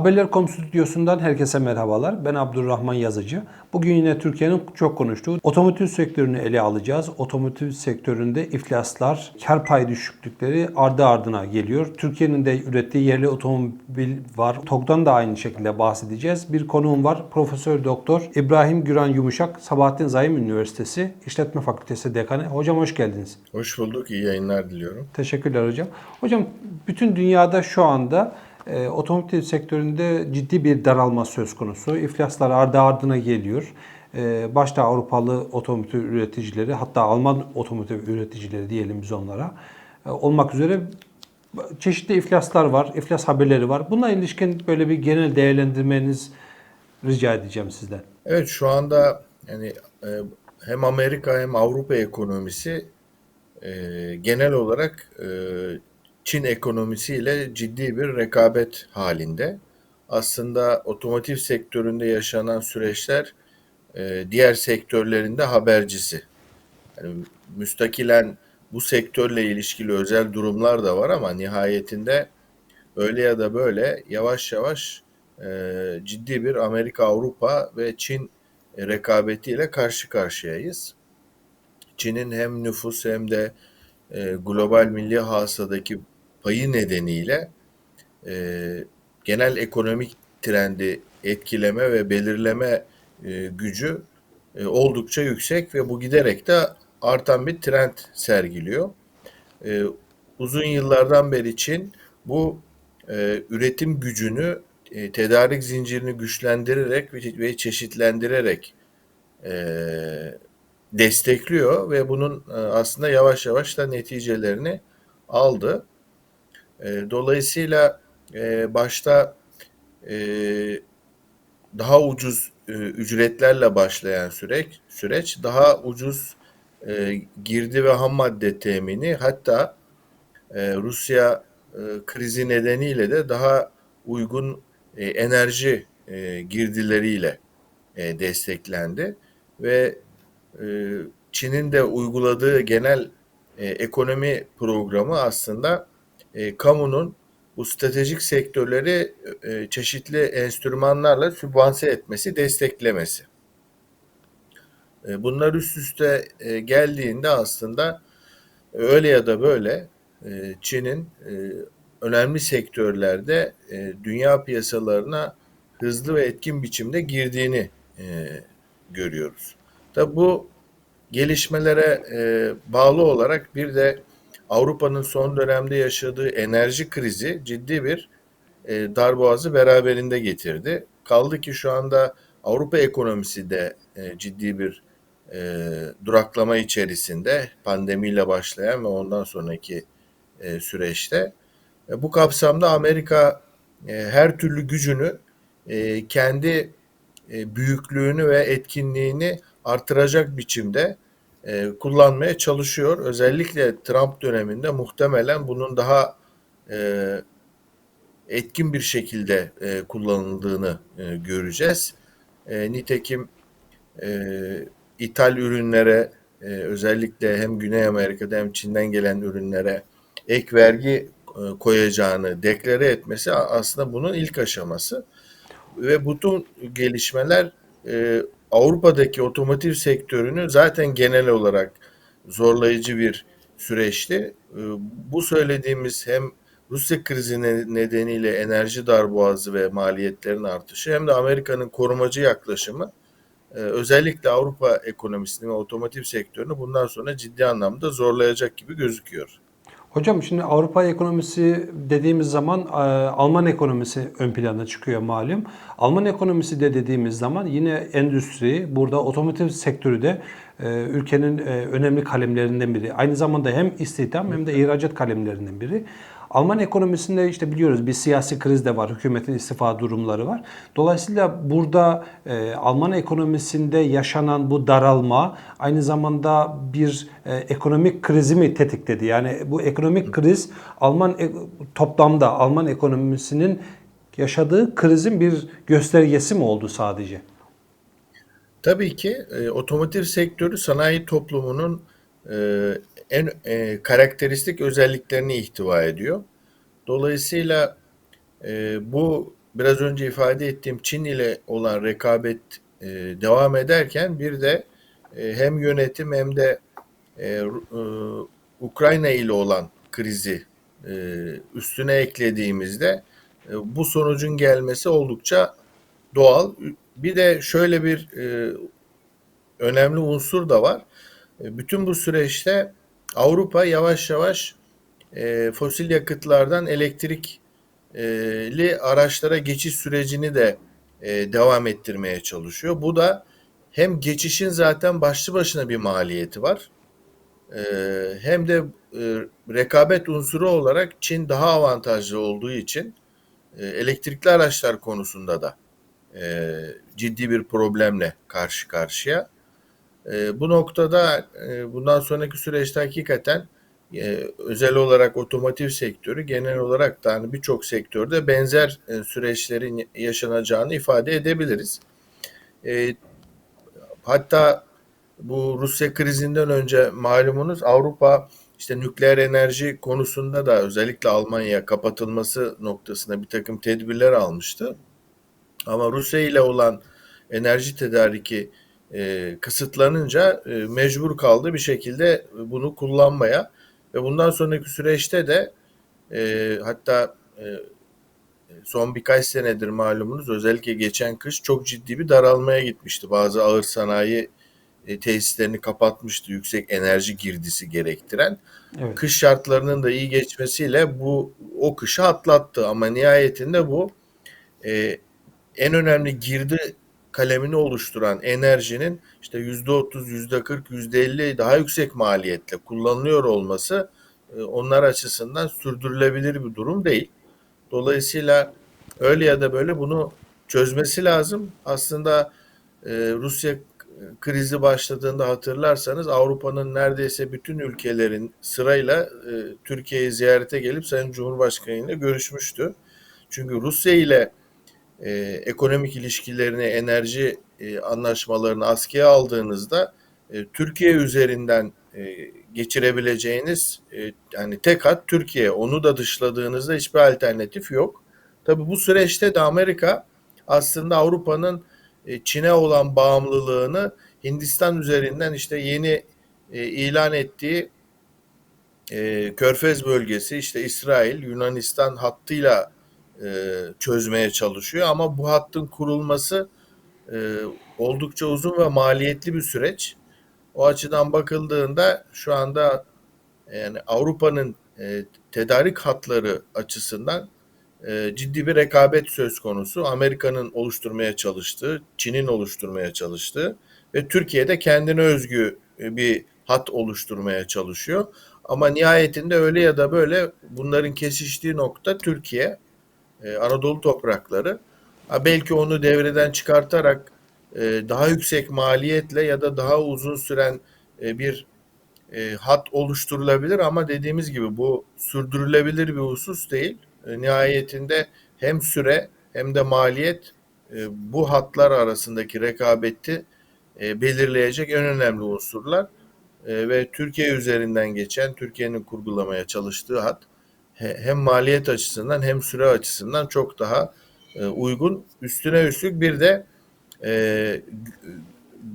Haberler.com stüdyosundan herkese merhabalar. Ben Abdurrahman Yazıcı. Bugün yine Türkiye'nin çok konuştuğu otomotiv sektörünü ele alacağız. Otomotiv sektöründe iflaslar, kar payı düşüklükleri ardı ardına geliyor. Türkiye'nin de ürettiği yerli otomobil var. TOG'dan da aynı şekilde bahsedeceğiz. Bir konuğum var. Profesör Doktor İbrahim Güran Yumuşak, Sabahattin Zaim Üniversitesi İşletme Fakültesi Dekanı. Hocam hoş geldiniz. Hoş bulduk. İyi yayınlar diliyorum. Teşekkürler hocam. Hocam bütün dünyada şu anda e, otomotiv sektöründe ciddi bir daralma söz konusu. İflaslar ardı ardına geliyor. E, başta Avrupalı otomotiv üreticileri hatta Alman otomotiv üreticileri diyelim biz onlara e, olmak üzere çeşitli iflaslar var, iflas haberleri var. Buna ilişkin böyle bir genel değerlendirmeniz rica edeceğim sizden. Evet şu anda yani e, hem Amerika hem Avrupa ekonomisi e, genel olarak e, Çin ekonomisiyle ciddi bir rekabet halinde. Aslında otomotiv sektöründe yaşanan süreçler e, diğer sektörlerinde habercisi. Yani müstakilen bu sektörle ilişkili özel durumlar da var ama nihayetinde öyle ya da böyle yavaş yavaş e, ciddi bir Amerika, Avrupa ve Çin rekabetiyle karşı karşıyayız. Çin'in hem nüfus hem de e, global milli hasadaki payı nedeniyle e, genel ekonomik trendi etkileme ve belirleme e, gücü e, oldukça yüksek ve bu giderek de artan bir trend sergiliyor. E, uzun yıllardan beri Çin bu e, üretim gücünü e, tedarik zincirini güçlendirerek ve, ve çeşitlendirerek e, destekliyor ve bunun e, aslında yavaş yavaş da neticelerini aldı. E, dolayısıyla e, başta e, daha ucuz e, ücretlerle başlayan süreç, süreç daha ucuz e, girdi ve ham madde temini hatta e, Rusya e, krizi nedeniyle de daha uygun e, enerji e, girdileriyle e, desteklendi ve e, Çin'in de uyguladığı genel e, ekonomi programı aslında e, kamunun bu stratejik sektörleri e, çeşitli enstrümanlarla sübvanse etmesi, desteklemesi. E, bunlar üst üste e, geldiğinde aslında öyle ya da böyle e, Çin'in e, önemli sektörlerde e, dünya piyasalarına hızlı ve etkin biçimde girdiğini e, görüyoruz. Tabi bu gelişmelere e, bağlı olarak bir de Avrupa'nın son dönemde yaşadığı enerji krizi ciddi bir e, darboğazı beraberinde getirdi. Kaldı ki şu anda Avrupa ekonomisi de e, ciddi bir e, duraklama içerisinde pandemiyle başlayan ve ondan sonraki e, süreçte. E, bu kapsamda Amerika e, her türlü gücünü e, kendi e, büyüklüğünü ve etkinliğini artıracak biçimde e, kullanmaya çalışıyor. Özellikle Trump döneminde muhtemelen bunun daha e, etkin bir şekilde e, kullanıldığını e, göreceğiz. E, nitekim e, ithal ürünlere e, özellikle hem Güney Amerika'da hem Çin'den gelen ürünlere ek vergi e, koyacağını deklare etmesi aslında bunun ilk aşaması. Ve bütün gelişmeler e, Avrupa'daki otomotiv sektörünü zaten genel olarak zorlayıcı bir süreçti. E, bu söylediğimiz hem Rusya krizi nedeniyle enerji darboğazı ve maliyetlerin artışı hem de Amerika'nın korumacı yaklaşımı özellikle Avrupa ekonomisini ve otomotiv sektörünü bundan sonra ciddi anlamda zorlayacak gibi gözüküyor. Hocam şimdi Avrupa ekonomisi dediğimiz zaman e, Alman ekonomisi ön plana çıkıyor malum. Alman ekonomisi de dediğimiz zaman yine endüstri, burada otomotiv sektörü de e, ülkenin e, önemli kalemlerinden biri. Aynı zamanda hem istihdam hem de ihracat kalemlerinden biri. Alman ekonomisinde işte biliyoruz bir siyasi kriz de var, hükümetin istifa durumları var. Dolayısıyla burada e, Alman ekonomisinde yaşanan bu daralma aynı zamanda bir e, ekonomik krizi mi tetikledi? Yani bu ekonomik kriz Alman e, toplamda Alman ekonomisinin yaşadığı krizin bir göstergesi mi oldu sadece? Tabii ki e, otomotiv sektörü sanayi toplumunun e, en e, karakteristik özelliklerini ihtiva ediyor. Dolayısıyla e, bu biraz önce ifade ettiğim Çin ile olan rekabet e, devam ederken bir de e, hem yönetim hem de e, e, Ukrayna ile olan krizi e, üstüne eklediğimizde e, bu sonucun gelmesi oldukça doğal. Bir de şöyle bir e, önemli unsur da var. E, bütün bu süreçte Avrupa yavaş yavaş e, fosil yakıtlardan elektrikli araçlara geçiş sürecini de e, devam ettirmeye çalışıyor. Bu da hem geçişin zaten başlı başına bir maliyeti var. e, hem de e, rekabet unsuru olarak Çin daha avantajlı olduğu için e, elektrikli araçlar konusunda da e, ciddi bir problemle karşı karşıya. E, bu noktada e, bundan sonraki süreçte hakikaten e, özel olarak otomotiv sektörü genel olarak da hani birçok sektörde benzer e, süreçlerin yaşanacağını ifade edebiliriz. E, hatta bu Rusya krizinden önce malumunuz Avrupa işte nükleer enerji konusunda da özellikle Almanya kapatılması noktasında bir takım tedbirler almıştı. Ama Rusya ile olan enerji tedariki e, kısıtlanınca e, mecbur kaldı bir şekilde bunu kullanmaya ve bundan sonraki süreçte de e, hatta e, son birkaç senedir malumunuz özellikle geçen kış çok ciddi bir daralmaya gitmişti. Bazı ağır sanayi e, tesislerini kapatmıştı yüksek enerji girdisi gerektiren. Evet. Kış şartlarının da iyi geçmesiyle bu o kışı atlattı ama nihayetinde bu e, en önemli girdi kalemini oluşturan enerjinin işte yüzde otuz, yüzde kırk, yüzde elli daha yüksek maliyetle kullanılıyor olması e, onlar açısından sürdürülebilir bir durum değil. Dolayısıyla öyle ya da böyle bunu çözmesi lazım. Aslında e, Rusya krizi başladığında hatırlarsanız Avrupa'nın neredeyse bütün ülkelerin sırayla e, Türkiye'yi ziyarete gelip Sayın Cumhurbaşkanı ile görüşmüştü. Çünkü Rusya ile e, ekonomik ilişkilerini, enerji e, anlaşmalarını askıya aldığınızda e, Türkiye üzerinden e, geçirebileceğiniz e, yani tek hat Türkiye. Onu da dışladığınızda hiçbir alternatif yok. Tabii bu süreçte de Amerika aslında Avrupa'nın e, Çin'e olan bağımlılığını Hindistan üzerinden işte yeni e, ilan ettiği e, Körfez bölgesi işte İsrail, Yunanistan hattıyla e, çözmeye çalışıyor. Ama bu hattın kurulması e, oldukça uzun ve maliyetli bir süreç. O açıdan bakıldığında şu anda yani Avrupa'nın e, tedarik hatları açısından e, ciddi bir rekabet söz konusu. Amerika'nın oluşturmaya çalıştığı, Çin'in oluşturmaya çalıştığı ve Türkiye'de kendine özgü e, bir hat oluşturmaya çalışıyor. Ama nihayetinde öyle ya da böyle bunların kesiştiği nokta Türkiye, e, Anadolu toprakları. Belki onu devreden çıkartarak e, daha yüksek maliyetle ya da daha uzun süren e, bir e, hat oluşturulabilir ama dediğimiz gibi bu sürdürülebilir bir husus değil. Nihayetinde hem süre hem de maliyet bu hatlar arasındaki rekabeti belirleyecek en önemli unsurlar ve Türkiye üzerinden geçen Türkiye'nin kurgulamaya çalıştığı hat hem maliyet açısından hem süre açısından çok daha e, uygun. Üstüne üstlük bir de e, gü-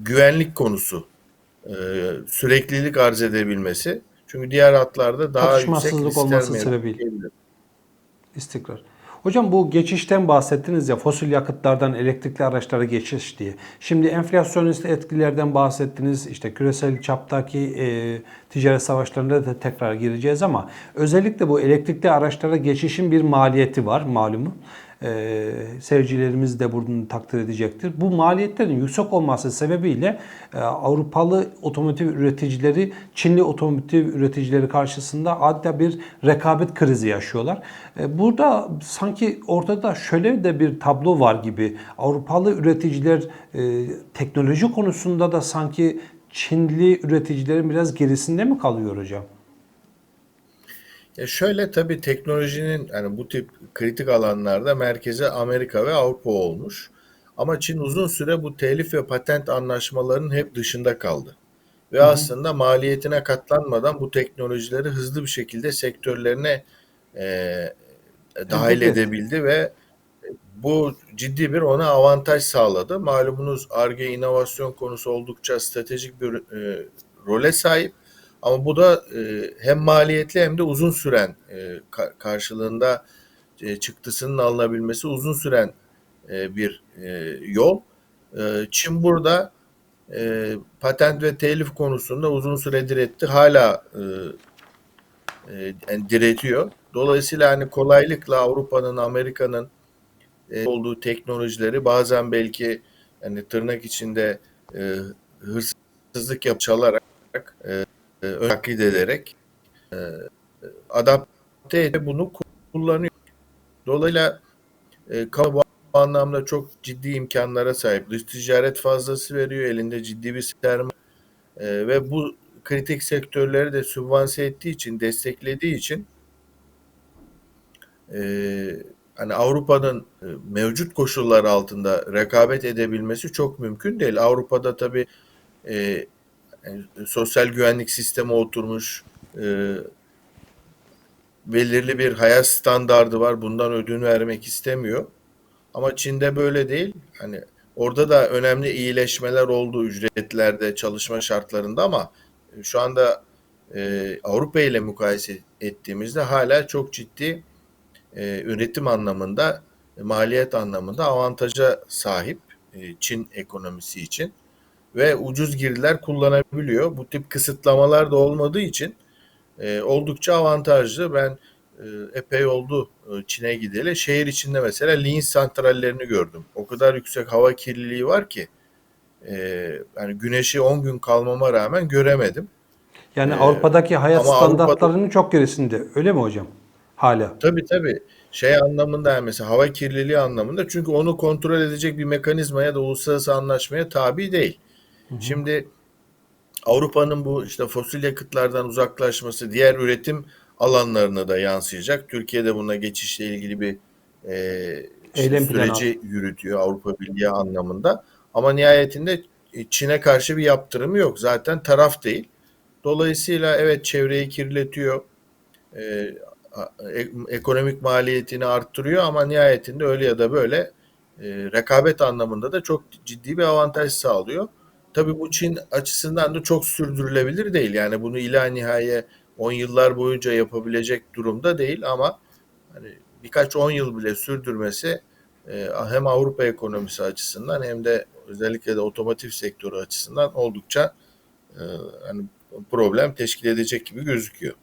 güvenlik konusu e, süreklilik arz edebilmesi. Çünkü diğer hatlarda daha yüksek riskler olması sebebiyle. İstikrar. Hocam bu geçişten bahsettiniz ya fosil yakıtlardan elektrikli araçlara geçiş diye. Şimdi enflasyonist etkilerden bahsettiniz. İşte küresel çaptaki e, ticaret savaşlarında da tekrar gireceğiz ama özellikle bu elektrikli araçlara geçişin bir maliyeti var malumu. E, seyircilerimiz de bunu takdir edecektir. Bu maliyetlerin yüksek olması sebebiyle e, Avrupalı otomotiv üreticileri Çinli otomotiv üreticileri karşısında adeta bir rekabet krizi yaşıyorlar. E, burada sanki ortada şöyle de bir tablo var gibi. Avrupalı üreticiler e, teknoloji konusunda da sanki Çinli üreticilerin biraz gerisinde mi kalıyor hocam? Ya şöyle tabii teknolojinin yani bu tip kritik alanlarda merkeze Amerika ve Avrupa olmuş. Ama Çin uzun süre bu telif ve patent anlaşmalarının hep dışında kaldı. Ve Hı hı. aslında maliyetine katlanmadan bu teknolojileri hızlı bir şekilde sektörlerine e, dahil Entegre etti. edebildi ve bu ciddi bir ona avantaj sağladı. Malumunuz Ar-Ge inovasyon konusu oldukça stratejik bir e, role sahip. Ama bu da e, hem maliyetli hem de uzun süren e, ka- karşılığında e, çıktısının alınabilmesi uzun süren bir yol. Çin burada patent ve telif konusunda uzun süre diretti. Hala diretiyor. Dolayısıyla hani kolaylıkla Avrupa'nın, Amerika'nın olduğu teknolojileri bazen belki yani tırnak içinde e, hırsızlık yap çalarak e, e, taklit ederek e, adapte edip bunu kullanıyor. Dolayısıyla e, kamu bu anlamda çok ciddi imkanlara sahip. Dış ticaret fazlası veriyor. Elinde ciddi bir sermaye e, ve bu kritik sektörleri de sübvanse ettiği için, desteklediği için e, hani Avrupa'nın e, mevcut koşullar altında rekabet edebilmesi çok mümkün değil. Avrupa'da tabii e, yani sosyal güvenlik sistemi oturmuş, e, belirli bir hayat standardı var. Bundan ödün vermek istemiyor. Ama Çin'de böyle değil. Hani orada da önemli iyileşmeler oldu ücretlerde, çalışma şartlarında ama şu anda e, Avrupa ile mukayese ettiğimizde hala çok ciddi e, üretim anlamında, e, maliyet anlamında avantaja sahip e, Çin ekonomisi için ve ucuz girdiler kullanabiliyor. Bu tip kısıtlamalar da olmadığı için e, oldukça avantajlı. Ben e, epey oldu e, Çin'e gideli. Şehir içinde mesela linç santrallerini gördüm. O kadar yüksek hava kirliliği var ki e, yani güneşi 10 gün kalmama rağmen göremedim. Yani Ee, Avrupa'daki hayat Avrupa'da- standartlarının çok gerisinde. Öyle mi hocam? Hala. Tabii tabii. Şey anlamında yani mesela hava kirliliği anlamında çünkü onu kontrol edecek bir mekanizmaya da uluslararası anlaşmaya tabi değil. Şimdi Avrupa'nın bu işte fosil yakıtlardan uzaklaşması diğer üretim alanlarına da yansıyacak. Türkiye'de buna geçişle ilgili bir e, işte Eylem planı süreci yürütüyor Avrupa Birliği anlamında. Ama nihayetinde Çin'e karşı bir yaptırımı yok. Zaten taraf değil. Dolayısıyla evet çevreyi kirletiyor. e, e- ekonomik maliyetini arttırıyor ama nihayetinde öyle ya da böyle e, rekabet anlamında da çok ciddi bir avantaj sağlıyor. Tabii bu Çin açısından da çok sürdürülebilir değil. Yani bunu ila nihaye 10 yıllar boyunca yapabilecek durumda değil ama hani birkaç 10 yıl bile sürdürmesi e, hem Avrupa ekonomisi açısından hem de özellikle de otomotiv sektörü açısından oldukça e, hani problem teşkil edecek gibi gözüküyor.